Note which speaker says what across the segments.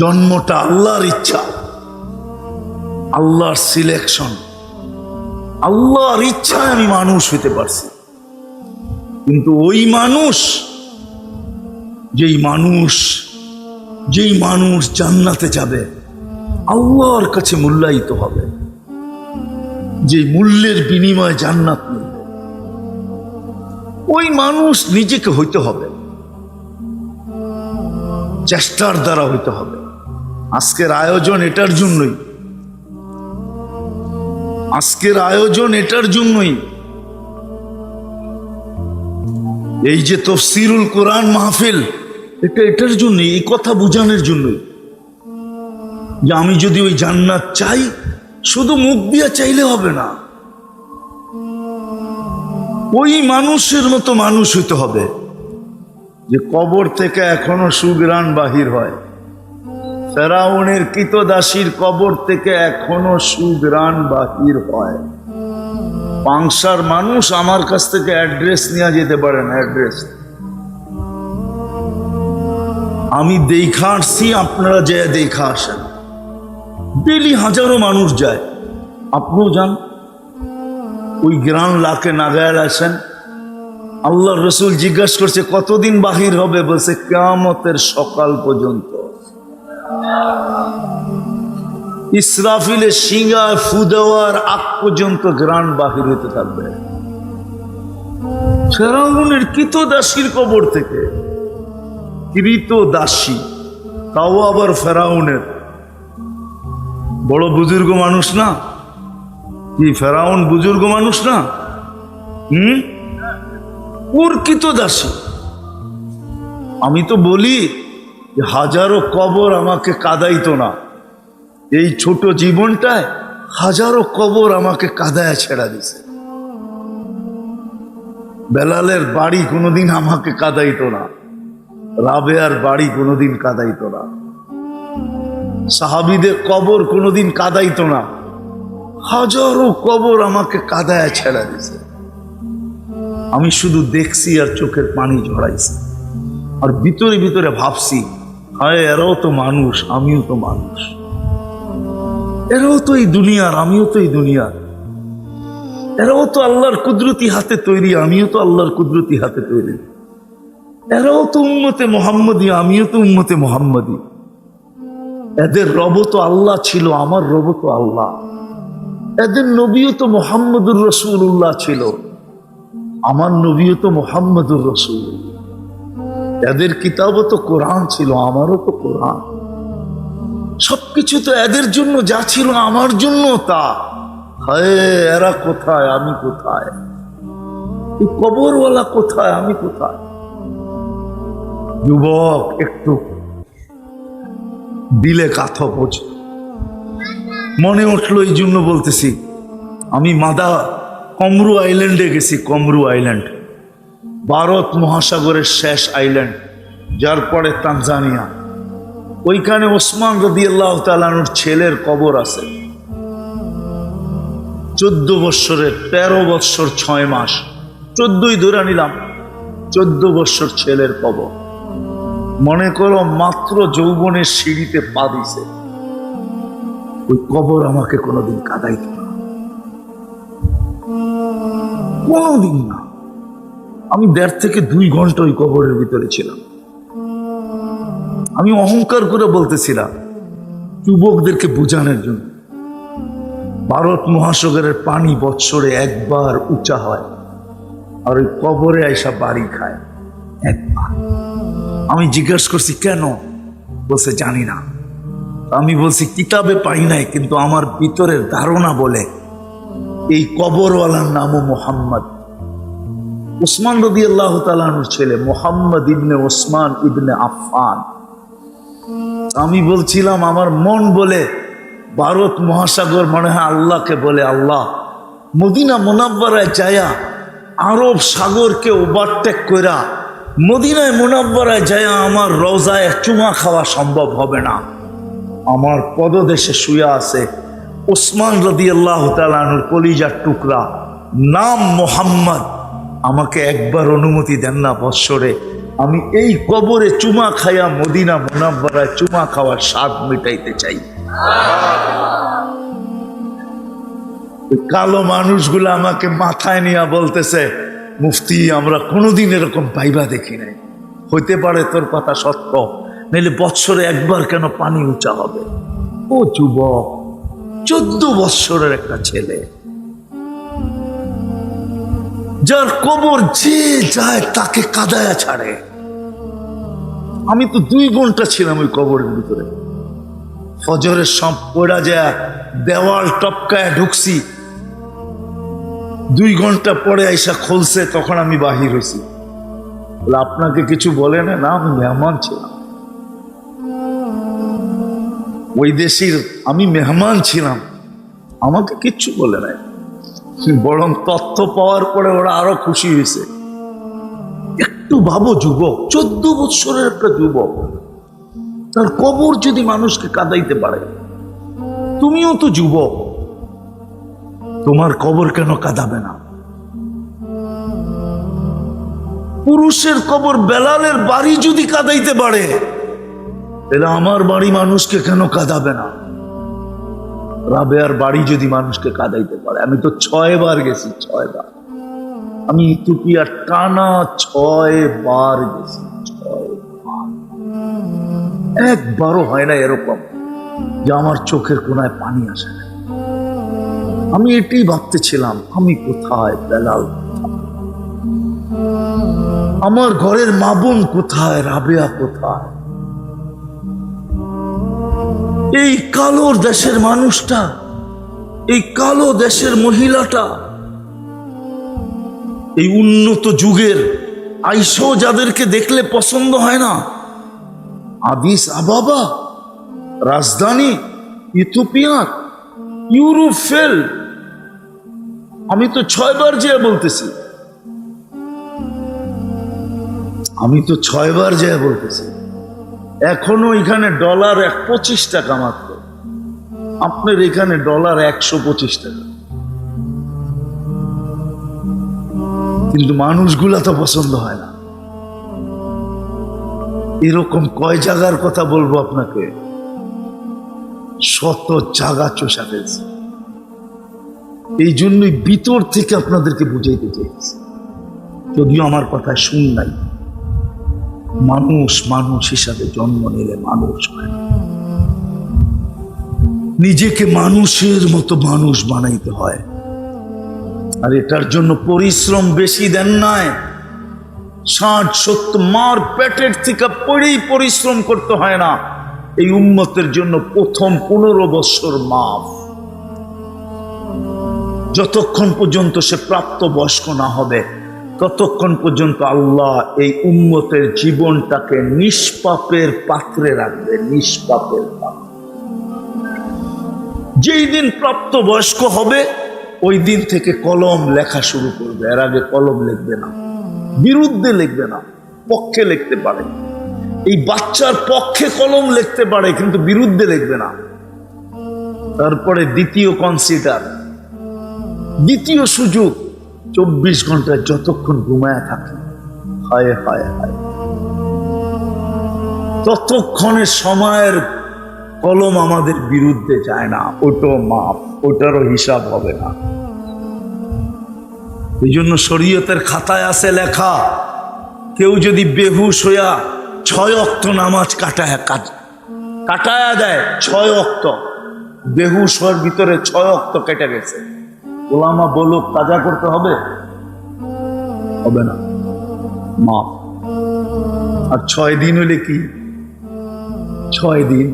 Speaker 1: জন্মটা আল্লাহর ইচ্ছা, আল্লাহর সিলেকশন আল্লাহর ইচ্ছায় আমি মানুষ হইতে পারছি। কিন্তু ওই মানুষ, যেই মানুষ যেই মানুষ জান্নাতে যাবে, আল্লাহর কাছে মূল্যায়িত হবে। যে মূল্যের বিনিময়ে জান্নাত ওই মানুষ নিজেকে হইতে হবে। চেষ্টার দ্বারা হইতে হবে। আজকের আয়োজন এটার জন্যই। আজকের আয়োজন এটার জন্যই। এই যে তফসিরুল কোরআন মাহফিল, এটা এটার জন্য এই কথা বোঝানোর জন্যই। যে আমি যদি ওই জান্নাত চাই, শুধু মুখ দিয়া চাইলে হবে না। ওই মানুষের মতো মানুষ হইতে হবে, যে কবর থেকে এখনও সুগ্রাণ বাহির হয়। ফেরাউনের কৃতদাসীর কবর থেকে এখনও সুগ্রাণ বাহির হয়। পাংশার মানুষ আমার কাছ থেকে অ্যাড্রেস নিয়ে যেতে পারেন অ্যাড্রেস। আমি দেখা আসছি, আপনারা যে দেখা আসেন। ডেলি হাজারো মানুষ যায়। আপনিও যান। ওই গ্রান লাকে নাগায়াল আসেন। আল্লাহ রসুল জিজ্ঞাসা করছে, কতদিন বাহির হবে? বলছে, কেয়ামতের সকাল পর্যন্ত। ইসরাফিলের সিঙ্গা ফু দেওয়ার আগ পর্যন্ত গ্রান বাহির হতে থাকবে। ফেরাউনের কৃত দাসীর কবর থেকে কৃত দাসী তাও আবার ফেরাউনের। বড় বুজুর্গ মানুষ না? কি ফেরাউন বুজুর্গ মানুষ না? হুম? ওর কৃত দাসী আমি তো বলি হাজারো কবর আমাকে কাদাইতো না। এই ছোট জীবনটায় হাজারো কবর আমাকে কাদায় ছেড়া দিছে। বেলালের বাড়ি কোনোদিন আমাকে কাদাইতো না। রাবেয়ার বাড়ি কোনোদিন কাদাইতো না। সাহাবিদের কবর কোনোদিন কাদাইতো না। হাজারো কবর আমাকে কাদায় ছেড়া দিছে। আমি শুধু দেখছি আর চোখের পানি ঝরাইছি। আর ভিতরে ভিতরে ভাবছি হায়, এরাও তো মানুষ, আমিও তো মানুষ। এরাও তো এই দুনিয়ার, আমিও তো এই দুনিয়ার। এরাও তো আল্লাহর কুদরতি হাতে তৈরি, আমিও তো আল্লাহর কুদরতি হাতে তৈরি। এরাও তো উম্মতে মোহাম্মদী, আমিও তো উম্মতে মোহাম্মদী। এদের রব তো আল্লাহ ছিল, আমার রব তো আল্লাহ। এদের নবীও তো মোহাম্মদুর রসুল্লাহ ছিল, আমার নবীও তো মোহাম্মদুর রসুল। এদের কিতাবও তো কোরআন ছিল, আমারও তো কোরআন। সবকিছু তো এদের জন্য, যা ছিল আমার জন্য তা। হায়, এরা কোথায়, আমি কোথায়? এই কবরওয়ালা কোথায়, আমি কোথায়? যুবক, একটু দিলে কাথা বোঝ। মনে উঠল এই জন্য বলতেছি, আমি মাদা কমরু আইল্যান্ডে গেছি, কমরু আইল্যান্ড। ভারত মহাসাগরের শেষ আইল্যান্ড, যার পরে তানজানিয়া। ওইখানে ওসমান রদি আল্লাহ ছেলের কবর আছে। চোদ্দ বৎসরের তেরো বৎসর ছয় মাস। চোদ্দই ধরে নিলাম, চোদ্দ বৎসর ছেলের কবর। মনে করো মাত্র যৌবনের সিঁড়িতে পা দিছে ওই কবর আমাকে কোনোদিন কাদাইত না। কোনোদিন না। আমি দেড় থেকে দুই ঘণ্টা ওই কবরের ভিতরে ছিলাম। আমি অহংকার করে বলতেছিলাম, যুবকদেরকে বোঝানোর জন্য। ভারত মহাসাগরের পানি বৎসরে একবার উঁচা হয় আর ওই কবরে আইসা বাড়ি খায় একবার। আমি জিজ্ঞাসা করছি, কেন? বলছে, জানি না। আমি বলছি, কিতাবে পাই নাই, কিন্তু আমার ভিতরের ধারণা বলে, এই কবরওয়ালার নামও মোহাম্মদ। উসমান রদি আল্লাহ তালানুর ছেলে মোহাম্মদ ইবনে ওসমান ইবনে আফান আমি বলছিলাম, আমার মন বলে ভারত মহাসাগর মনে হয় আল্লাহকে বলে আল্লাহ। মদিনা মোনাব্বারায় যায়া আরব সাগরকে ওভারটেক কইরা মদিনায় মোনাব্বারায় যায়া আমার রোজায় চুমা খাওয়া সম্ভব হবে না। আমার পদদেশে শুয়ে আছে ওসমান রদি আল্লাহ তালানুর কলিজার টুকরা। নাম মোহাম্মদ আমাকে একবার অনুমতি দেন না বৎসরে। আমি এই কবরে চুমা খাইয়া মদিনা মোনাব্বরায় চুমা খাওয়ার স্বাদ মেটাইতে চাই। কালো মানুষগুলো আমাকে মাথায় নিয়ে বলতেছে, মুফতি, আমরা কোনোদিন এরকম পাইবা দেখি নাই। হইতে পারে তোর কথা সত্য নাহলে বৎসরে একবার কেন পানি উঁচা হবে? ও যুবক, চোদ্দ বৎসরের একটা ছেলে। যার কবর যে যায়, তাকে কাদায়া ছাড়ে। আমি তো দুই ঘণ্টা ছিলাম ওই কবরের ভিতরে। ফজরের সব পড়া যায়, দেওয়াল টপকায় ঢুকছি। দুই ঘণ্টা পরে আইসা খুলছে, তখন আমি বাহির হয়েছি আপনাকে কিছু বলে না না, আমি মেহমান ছিলাম। ওই দেশের আমি মেহমান ছিলাম। আমাকে কিচ্ছু বলে নাই। বরং তথ্য পাওয়ার পরে ওরা আরও খুশি হয়েছে। একটু ভাবো যুবক, চোদ্দ বৎসরের একটা যুবক, তার কবর যদি মানুষকে কাঁদাইতে পারে, তুমিও তো যুবক, তোমার কবর কেন কাঁদাবে না? পুরুষের কবর বেলালের বাড়ি যদি কাঁদাইতে পারে, তাহলে আমার বাড়ি মানুষকে কেন কাঁদাবে না? রাবেয়ার বাড়ি যদি মানুষকে কাঁদাইতে পারে, আমি তো ছয় বার গেছি ছয় বার আমি ইথিওপিয়ার টানা ছয় বার গেছি একবারও হয় না এরকম যে আমার চোখের কোনায় পানি আসে না আমি এটাই ভাবতেছিলাম, আমি কোথায়, বেলাল আমার ঘরের মা বোন কোথায়, রাবেয়া কোথায়? এই কালো দেশের মানুষটা, এই কালো দেশের মহিলাটা, এই উন্নত যুগের আইসো যাদেরকে দেখলে পছন্দ হয় না, আদিস আবাবা, রাজধানী ইথোপিয়ার ইউরোপ ফেল আমি তো ছয়বার যে বলতেছি। আমি তো ছয়বার যে বলতেছি। এখনও এখানে ডলার এক পঁচিশ টাকা মাত্র। আপনার এখানে ডলার একশো পঁচিশ টাকা। কিন্তু মানুষগুলা তো পছন্দ হয় না। এরকম কয় জায়গার কথা বলব আপনাকে? শত জায়গা চষা ফেলছে। এই জন্যই ভিতর থেকে আপনাদেরকে বুঝাইতে চাইছি। যদিও আমার কথা শুন নাই। মানুষ মানুষ হিসাবে জন্ম নিলে মানুষ হয়। নিজেকে মানুষের মতো মানুষ বানাইতে হয়। আর এটার জন্য পরিশ্রম বেশি দেন নাই। ষাট, সত্তর মার পেটের থেকে পড়েই পরিশ্রম করতে হয় না। এই উন্মতের জন্য প্রথম পনেরো বৎসর মাপ যতক্ষণ পর্যন্ত সে প্রাপ্ত বয়স্ক না হবে ততক্ষণ পর্যন্ত আল্লাহ এই উন্মতের জীবনটাকে নিষ্পাপের পাত্রে রাখবে, নিষ্পাপের পাত্রে। যেই দিন প্রাপ্ত বয়স্ক হবে, ওই দিন থেকে কলম লেখা শুরু করবে। এর আগে কলম লিখবে না, বিরুদ্ধে লিখবে না, পক্ষে লিখতে পারে। এই বাচ্চার পক্ষে কলম লিখতে পারে, কিন্তু বিরুদ্ধে লিখবে না। তারপরে দ্বিতীয় কনসিডার দ্বিতীয় সুযোগ চব্বিশ ঘন্টায় যতক্ষণ ঘুমায় থাকে, হায় হায় হায়। ততক্ষণের সময়ের কলম আমাদের বিরুদ্ধে যায় না, ওটাও মাপ ওটারও হিসাব হবে না। এই জন্য শরীয়তের খাতায় আছে লেখা, কেউ যদি বেহুশ হইয়া ছয় অক্ত নামাজ কাটায় কাজ কাটায়া দেয়, ছয় অক্ত, বেহুশ হওয়ার ভিতরে ছয় অক্ত কেটে গেছে। ওলামা বলুক কাজা করতে হবে? হবে না। মাপ আর ছয় দিন হলে কি? ছয় দিন।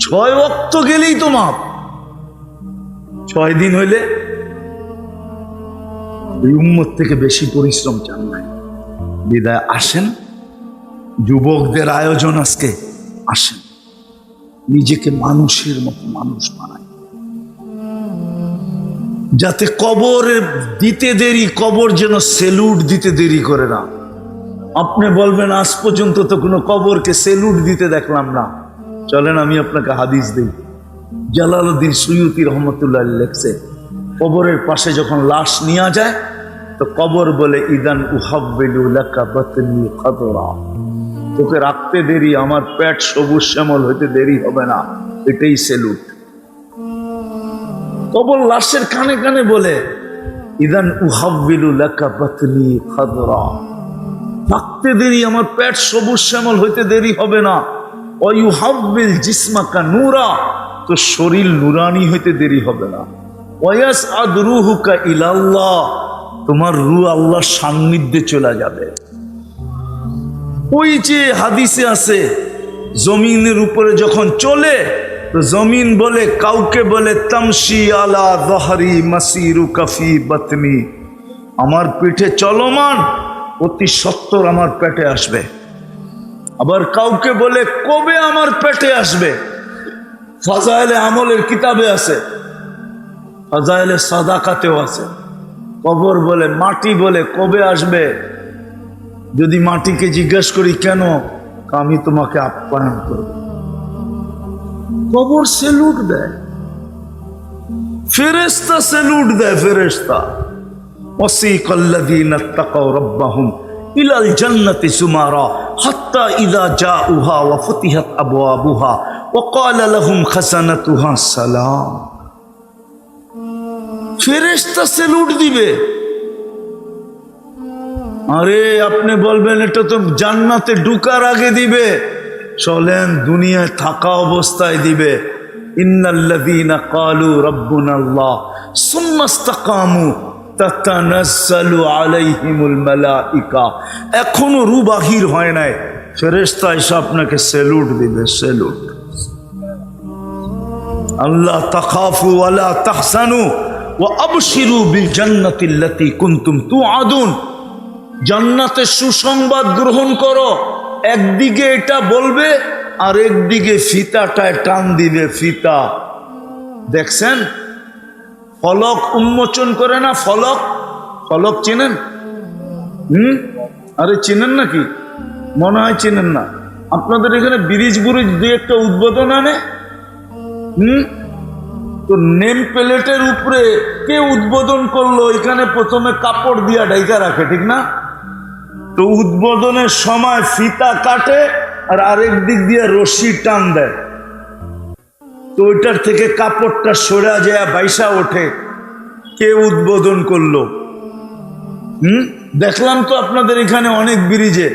Speaker 1: ছয় অক্ত গেলেই তো মাপ ছয় দিন হইলে উম্মত থেকে বেশি পরিশ্রম চান নাই। বিদায় আসেন। যুবকদের আয়োজন আজকে আসেন। নিজেকে মানুষের মতো মানুষ বানায়। যাতে কবর দিতে দেরি, কবর যেন সেলুট দিতে দেরি করে না। আপনি বলবেন, আজ পর্যন্ত তো কোনো কবরকে সেলুট দিতে দেখলাম না। চলেন, আমি আপনাকে হাদিস দিই। জালালউদ্দিন সুয়ুতি রহমতুল্লাহ লেখছে, কবরের পাশে যখন লাশ নেওয়া যায়, তো কবর বলে, ইদান তোকে রাখতে দেরি, আমার পেট সবুজ শ্যামল হইতে দেরি হবে না। এটাই সেলুট। কবর লাশের কানে কানে বলে, ইদান উহাব্বিলু লাকা বাতনি খাদরা। থাকতে দেরি, আমার পেট সবুজ শ্যামল হইতে দেরি হবে না। অয়ুহাব্বিল জিসমাকা নূরা। তো শরীর নুরানি হইতে দেরি হবে না। ওয়াস আদরুহুকা ইলাল্লাহ। তোমার রু আল্লাহর সান্নিধ্যে চলে যাবে। ওই যে হাদিসে আছে, জমিনের উপরে যখন চলে জমিন বলে, কাউকে বলে তামসি আলা দহারি মাসিরু কাফি বাতনি। আমার পিঠে চলমান, অতি সত্তর আমার পেটে আসবে। আবার কাউকে বলে, কবে আমার পেটে আসবে? ফাজাইলে আমলের কিতাবে আছে। ফাজাইলে সাদাকাতেও আছে। কবর বলে, মাটি বলে, কবে আসবে? যদি মাটিকে জিজ্ঞেস করি, কেন? আমি তোমাকে আপ্যায়ন করব। কবর সেলুট দেয় ফেরেস্তা সেলুট দেয় ফেরেস্তা وسيق الذين اتقوا ربهم إلى الجنة زمارا حتى إذا جاءوها وفتحت أبوابها وقال لهم خزنتها سلام ফেরেস্তা সেলুট দিবে আরে আপনি বলবেন এটা তো জান্নাতে ঢুকার আগে দিবে চলেন দুনিয়ায় থাকা অবস্থায় দিবে। ইন্নাল্লাযীনা এখনও রু বাহির হয় নাই। ফেরেশতা এসে আপনাকে সেলুট দিবে, সেলুট। আল্লাহ তাখাফু ওয়ালা তাহসানু ওয়া আবশিরু বিল কুনতুম তুআদুন। জান্নাতের সুসংবাদ গ্রহণ করো। একদিকে এটা বলবে আর একদিকে ফিতাটায় টান দিবে ফিতা। দেখছেন? ফলক উন্মোচন করে না ফলক? ফলক চেনেন? হুম? আরে চেনেন নাকি? মনে হয় চেনেন না। আপনাদের এখানে ব্রিজ বুরিজ দিয়ে একটা উদ্বোধন আনে। হুম? তো নেম প্লেটের উপরে কে উদ্বোধন করল? এখানে প্রথমে কাপড় দিয়া ডাইকা রাখে, ঠিক না? তো উদ্বোধনের সময় ফিতা কাটে আর আরেক দিক দিয়ে রশি টান দেয়। তো ওইটার থেকে কাপড়টা সরা যায়, বাইসা ওঠে। কে উদ্বোধন করল? হুম? দেখলাম তো আপনাদের এখানে অনেক ব্রিজে।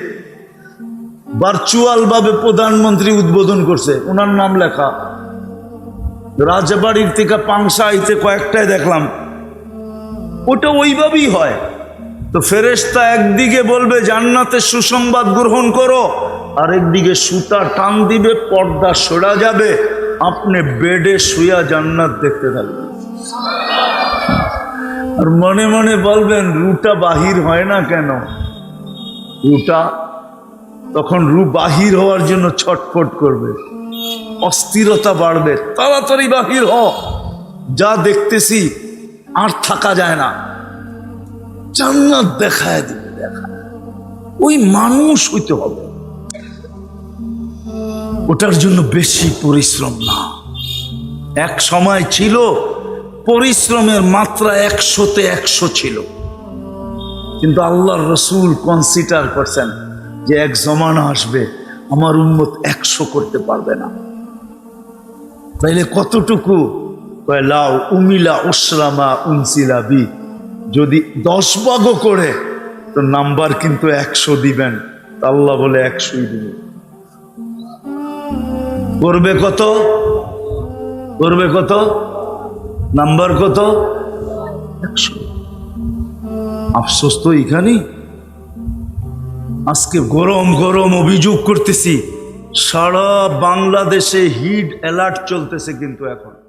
Speaker 1: ভার্চুয়াল ভাবে প্রধানমন্ত্রী উদ্বোধন করছে। ওনার নাম লেখা। রাজবাড়ির থেকে পাংশা আইতে কয়েকটাই দেখলাম। ওটা ওইভাবেই হয়। তো ফেরেশতা একদিকে বলবে জান্নাতের সুসংবাদ গ্রহণ করো। আরেকদিকে, সুতা টান দিবে, পর্দা সরা যাবে। আপনি বেডে শুয়া জান্নাত দেখতে থাকবেন। আর মনে মনে বলবেন, রুটা বাহির হয় না কেন? রুটা তখন রু বাহির হওয়ার জন্য ছটফট করবে। অস্থিরতা বাড়বে। তাড়াতাড়ি বাহির হ। যা দেখতেছি আর থাকা যায় না। জান্নাত দেখায় দিবে দেখা ওই মানুষ হইতে হবে। ওটার জন্য বেশি পরিশ্রম না। এক সময় ছিল, পরিশ্রমের মাত্রা একশোতে একশো ছিল। কিন্তু আল্লাহর রসুল কনসিডার করছেন যে এক জমানা আসবে, আমার উন্মত একশো করতে পারবে না। তাইলে কতটুকু? লাউ উমিলা উসরামা উনসিলা বি। যদি দশ ভাগও করে, তো নাম্বার কিন্তু একশো দিবেন। আল্লাহ বলে একশোই দিবেন। করবে কত? করবে কত? নাম্বার কত? একশো। আফসোস তো এখানেই আজকে গরম গরম অভিযোগ করতেছি, সারা বাংলাদেশে হিট অ্যালার্ট চলতেছে কিন্তু এখন।